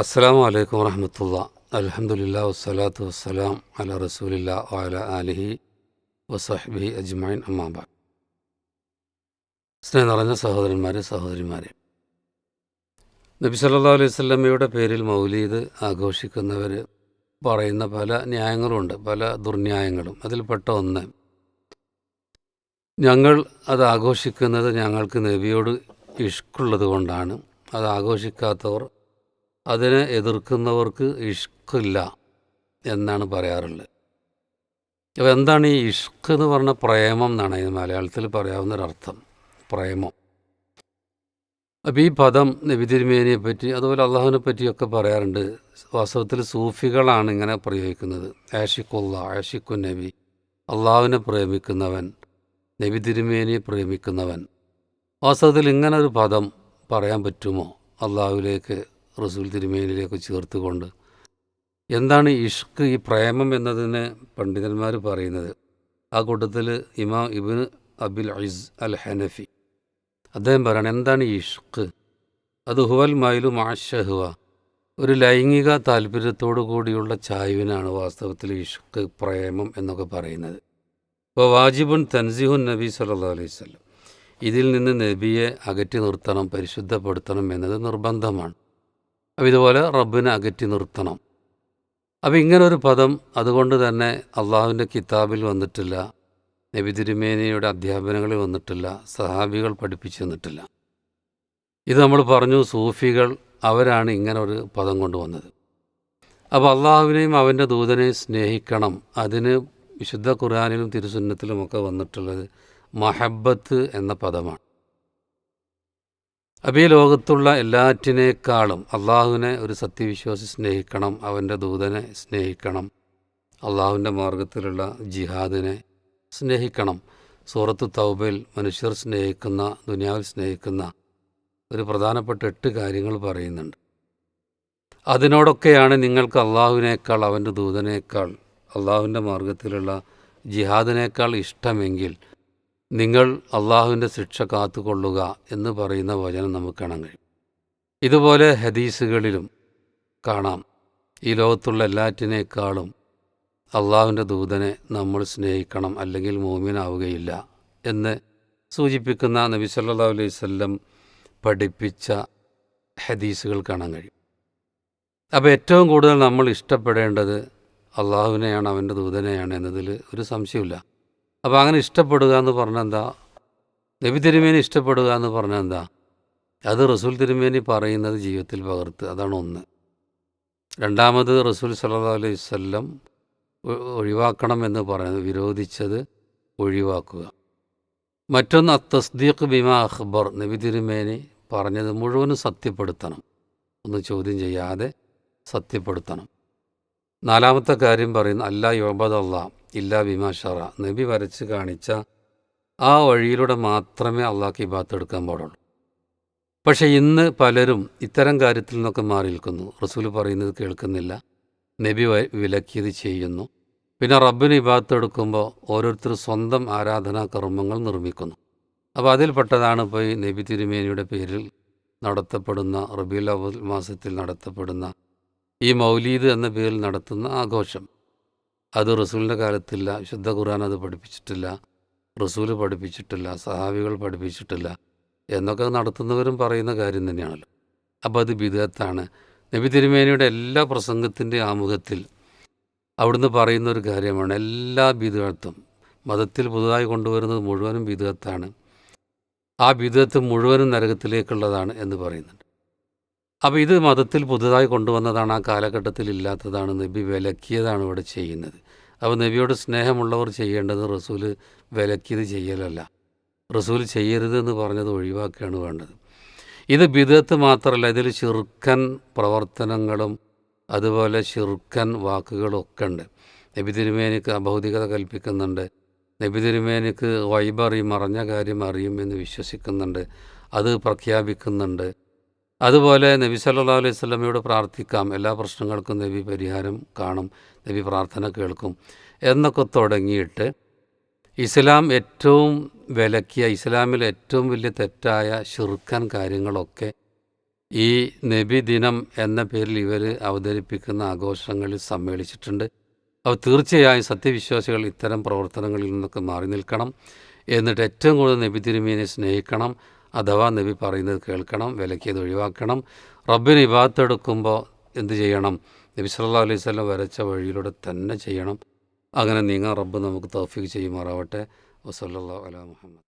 അസ്സാം വലൈക്കും വറഹമത്തുള്ള. അലഹമുല്ല വസ്സലാത്തു വസ്സലാം അല റസൂലില്ല വാല അലിഹി വസഹബി അജ്മൈൻ അമ്മാബ സ്നേഹം നിറഞ്ഞ സഹോദരന്മാരെ സഹോദരിമാരെ. നബി സല്ലാ അലൈഹി സ്വല്ലമ്മയുടെ പേരിൽ മൗലീദ് ആഘോഷിക്കുന്നവർ പറയുന്ന പല ന്യായങ്ങളുമുണ്ട് പല ദുർന്യായങ്ങളും. അതിൽപ്പെട്ട ഒന്ന് ഞങ്ങൾ അത് ആഘോഷിക്കുന്നത് ഞങ്ങൾക്ക് നബിയോട് ഇഷ്കുള്ളത് കൊണ്ടാണ്. അത് ആഘോഷിക്കാത്തവർ അതിനെ എതിർക്കുന്നവർക്ക് ഇഷ്കില്ല എന്നാണ് പറയാറുള്ളത്. അപ്പോൾ എന്താണ് ഈ ഇഷ്ക് എന്ന് പറഞ്ഞ പ്രേമം എന്നാണ് ഇത് മലയാളത്തിൽ പറയാവുന്ന അർത്ഥം പ്രേമം. അപ്പോൾ ഈ പദം നബിതിരുമേനിയെ പറ്റി അതുപോലെ അള്ളാഹുവിനെ പറ്റിയൊക്കെ പറയാറുണ്ട്. വാസ്തവത്തിൽ സൂഫികളാണ് ഇങ്ങനെ പ്രയോഗിക്കുന്നത്. ആഷിഖുല്ല ആഷിഖു നബി അള്ളാഹുവിനെ പ്രേമിക്കുന്നവൻ നബി തിരുമേനിയെ പ്രേമിക്കുന്നവൻ. വാസ്തവത്തിൽ ഇങ്ങനെ ഒരു പദം പറയാൻ പറ്റുമോ? അള്ളാഹുവിലേക്ക് റസൂൽ തിരുമേനിലേക്ക് ചേർത്തുകൊണ്ട് എന്താണ് ഇഷ്ക് ഈ പ്രേമം എന്നതിന് പണ്ഡിതന്മാർ പറയുന്നത്? ആ കൂട്ടത്തിൽ ഇമാം ഇബിൻ അബിൽ ഇസ് അൽ ഹനഫി അദ്ദേഹം പറയണം എന്താണ് ഇഷ്ക്? അത് ഹുവൽ മൈലു മാഷഹുവ ഒരു ലൈംഗിക താല്പര്യത്തോടു കൂടിയുള്ള ചായ്വിനാണ് വാസ്തവത്തിൽ ഇഷ്ക് പ്രേമം എന്നൊക്കെ പറയുന്നത്. ഇപ്പോൾ വാജിബുൻ തൻസിഹുൻ നബി സല്ലാ അലൈഹി സ്വലം ഇതിൽ നിന്ന് നബിയെ അകറ്റി നിർത്തണം പരിശുദ്ധപ്പെടുത്തണം എന്നത് നിർബന്ധമാണ്. അപ്പോൾ ഇതുപോലെ റബ്ബിനെ അകറ്റി നിർത്തണം. അപ്പോൾ ഇങ്ങനൊരു പദം അതുകൊണ്ട് തന്നെ അള്ളാഹുവിന്റെ കിതാബിൽ വന്നിട്ടില്ല. നബി തിരുമേനിയുടെ അധ്യാപനങ്ങളിൽ വന്നിട്ടില്ല. സഹാബികൾ പഠിപ്പിച്ചു തന്നിട്ടില്ല. ഇത് നമ്മൾ പറഞ്ഞു സൂഫികൾ അവരാണ് ഇങ്ങനെ ഒരു പദം കൊണ്ടുവന്നത് അപ്പോൾ അള്ളാഹുവിനെയും അവന്റെ ദൂതനെയും സ്നേഹിക്കണം. അതിന് വിശുദ്ധ ഖുർആാനിലും തിരുസുന്നത്തിലുമൊക്കെ വന്നിട്ടുള്ളത് മഹബത്ത് എന്ന പദമാണ്. അപ്പോൾ ഈ ലോകത്തുള്ള എല്ലാറ്റിനേക്കാളും അള്ളാഹുവിനെ ഒരു സത്യവിശ്വാസി സ്നേഹിക്കണം അവന്റെ ദൂതനെ സ്നേഹിക്കണം അള്ളാഹുവിന്റെ മാർഗത്തിലുള്ള ജിഹാദിനെ സ്നേഹിക്കണം. സൂറത്ത് തൗബയിൽ മനുഷ്യർ സ്നേഹിക്കുന്ന ദുനിയാവിൽ സ്നേഹിക്കുന്ന ഒരു പ്രധാനപ്പെട്ട എട്ട് കാര്യങ്ങൾ പറയുന്നുണ്ട്. അതിനോടൊക്കെയാണ് നിങ്ങൾക്ക് അള്ളാഹുവിനേക്കാൾ അവന്റെ ദൂതനേക്കാൾ അള്ളാഹുവിന്റെ മാർഗത്തിലുള്ള ജിഹാദിനേക്കാൾ ഇഷ്ടമെങ്കിൽ നിങ്ങൾ അള്ളാഹുവിന്റെ ശിക്ഷ കാത്തുകൊള്ളുക എന്ന് പറയുന്ന വചനം നമുക്ക് കാണാൻ കഴിയും. ഇതുപോലെ ഹദീസുകളിലും കാണാം. ഈ ലോകത്തുള്ള എല്ലാറ്റിനേക്കാളും അള്ളാഹുവിന്റെ ദൂതനെ നമ്മൾ സ്നേഹിക്കണം അല്ലെങ്കിൽ മോമിനാവുകയില്ല എന്ന് സൂചിപ്പിക്കുന്ന നബി സല്ലാ അലൈഹി വല്ലം പഠിപ്പിച്ച ഹദീസുകൾ കാണാൻ കഴിയും. അപ്പോൾ ഏറ്റവും കൂടുതൽ നമ്മൾ ഇഷ്ടപ്പെടേണ്ടത് അള്ളാഹുവിനെയാണ് അവന്റെ ദൂതനെയാണ് എന്നതിൽ ഒരു സംശയമില്ല അപ്പോൾ അങ്ങനെ ഇഷ്ടപ്പെടുക എന്ന് പറഞ്ഞാൽ എന്താ? നബി തിരുമേനി ഇഷ്ടപ്പെടുക എന്ന് പറഞ്ഞാൽ എന്താ? അത് റസൂൽ തിരുമേനി പറയുന്നത് ജീവിതത്തിൽ പകർത്ത്. അതാണ് ഒന്ന്. രണ്ടാമത് റസൂൽ സല്ലാ അലൈഹി വല്ലം ഒഴിവാക്കണം എന്ന് പറയുന്നത് വിരോധിച്ചത് ഒഴിവാക്കുക. മറ്റൊന്ന് അത്തസ്ദീഖ് ബിമ അഖ്ബർ നബി തിരുമേനി പറഞ്ഞത് മുഴുവനും സത്യപ്പെടുത്തണം. ഒന്ന് ചോദ്യം ചെയ്യാതെ സത്യപ്പെടുത്തണം. നാലാമത്തെ കാര്യം പറയുന്നു അല്ലാ യോബദ് അള്ളാ ഇല്ലാ ബിമാ ഷറ. നബി വരച്ച് കാണിച്ച ആ വഴിയിലൂടെ മാത്രമേ അള്ളാഹ്ക്ക് ഇബാത്ത് എടുക്കാൻ പാടുള്ളൂ. പക്ഷേ ഇന്ന് പലരും ഇത്തരം കാര്യത്തിൽ നിന്നൊക്കെ മാറി നിൽക്കുന്നു. റസൂൽ പറയുന്നത് കേൾക്കുന്നില്ല. നബി വിലക്കിയത് ചെയ്യുന്നു. പിന്നെ റബ്ബിന് ഇബാത്ത് എടുക്കുമ്പോൾ ഓരോരുത്തർ സ്വന്തം ആരാധനാ കർമ്മങ്ങൾ നിർമ്മിക്കുന്നു. അപ്പോൾ അതിൽപ്പെട്ടതാണ് ഇപ്പോൾ ഈ നബി തിരുമേനിയുടെ പേരിൽ നടത്തപ്പെടുന്ന റബീൽ അവൽ മാസത്തിൽ നടത്തപ്പെടുന്ന ഈ മൗലീദ് എന്ന പേരിൽ നടത്തുന്ന ആഘോഷം. അത് റസൂലിന്റെ കാലത്തില്ല. വിശുദ്ധ ഖുർആൻ അത് പഠിപ്പിച്ചിട്ടില്ല. റസൂൽ പഠിപ്പിച്ചിട്ടില്ല. സഹാബികൾ പഠിപ്പിച്ചിട്ടില്ല. എന്നൊക്കെ നടത്തുന്നവരും പറയുന്ന കാര്യം തന്നെയാണല്ലോ. അപ്പോൾ അത് ബിദത്താണ്. നബി തിരുമേനിയുടെ എല്ലാ പ്രസംഗത്തിന്റെ ആമുഖത്തിൽ അവിടുന്ന് പറയുന്ന ഒരു കാര്യമാണ്. എല്ലാ ബിദുകത്തും മതത്തിൽ പുതുതായി കൊണ്ടുവരുന്നത് മുഴുവനും ബിദത്താണ്. ആ ബിദത്ത് മുഴുവനും നരകത്തിലേക്കുള്ളതാണ് എന്ന് പറയുന്നുണ്ട്. അപ്പോൾ ഇത് മതത്തിൽ പുതുതായി കൊണ്ടുവന്നതാണ് ആ കാലഘട്ടത്തിൽ ഇല്ലാത്തതാണ്. നബി വിലക്കിയതാണ് ഇവിടെ ചെയ്യുന്നത്. അപ്പോൾ നബിയോട് സ്നേഹമുള്ളവർ ചെയ്യേണ്ടത് റസൂൽ വിലക്കിയത് ചെയ്യലല്ല. റസൂൽ ചെയ്യരുത് എന്ന് പറഞ്ഞത് ഒഴിവാക്കുകയാണ് വേണ്ടത്. ഇത് ബിദത്ത് മാത്രമല്ല ഇതിൽ ചെറുക്കൻ പ്രവർത്തനങ്ങളും അതുപോലെ ചെറുക്കൻ വാക്കുകളും ഒക്കെ ഉണ്ട്. നബി തിരുമേനിക്ക് അഭൗതികത കൽപ്പിക്കുന്നുണ്ട്. നബി തിരുമേനിക്ക് വൈബറിയും മറഞ്ഞ കാര്യം അറിയും എന്ന് വിശ്വസിക്കുന്നുണ്ട്. അത് പ്രഖ്യാപിക്കുന്നുണ്ട്. അതുപോലെ നബി സല്ലാ അലൈഹി സ്വലമയോട് പ്രാർത്ഥിക്കാം. എല്ലാ പ്രശ്നങ്ങൾക്കും നബി പരിഹാരം കാണും നബി പ്രാർത്ഥന കേൾക്കും എന്നൊക്കെ തുടങ്ങിയിട്ട് ഇസ്ലാം ഏറ്റവും വിലക്കിയ ഇസ്ലാമിൽ ഏറ്റവും വലിയ തെറ്റായ ഷിർക്കൻ കാര്യങ്ങളൊക്കെ ഈ നബി ദിനം എന്ന പേരിൽ ഇവർ അവതരിപ്പിക്കുന്ന ആഘോഷങ്ങളിൽ സമ്മേളിച്ചിട്ടുണ്ട്. അവർ തീർച്ചയായും സത്യവിശ്വാസികൾ ഇത്തരം പ്രവർത്തനങ്ങളിൽ നിന്നൊക്കെ മാറി നിൽക്കണം. എന്നിട്ട് ഏറ്റവും കൂടുതൽ നബി തിരുമീനെ സ്നേഹിക്കണം. അഥവാ നബി പറയുന്നത് കേൾക്കണം വിലക്കിയത് ഒഴിവാക്കണം. റബ്ബിന് ഇബാത്തെടുക്കുമ്പോൾ എന്ത് ചെയ്യണം? നബി സല്ലാ അലൈഹി വസല്ലം വരച്ച വഴിയിലൂടെ തന്നെ ചെയ്യണം. അങ്ങനെ നീങ്ങാൻ റബ്ബ് നമുക്ക് തൗഫീഖ് ചെയ്യുമാറാവട്ടെ. വസല്ലല്ലാഹു അല മുഹമ്മദ്.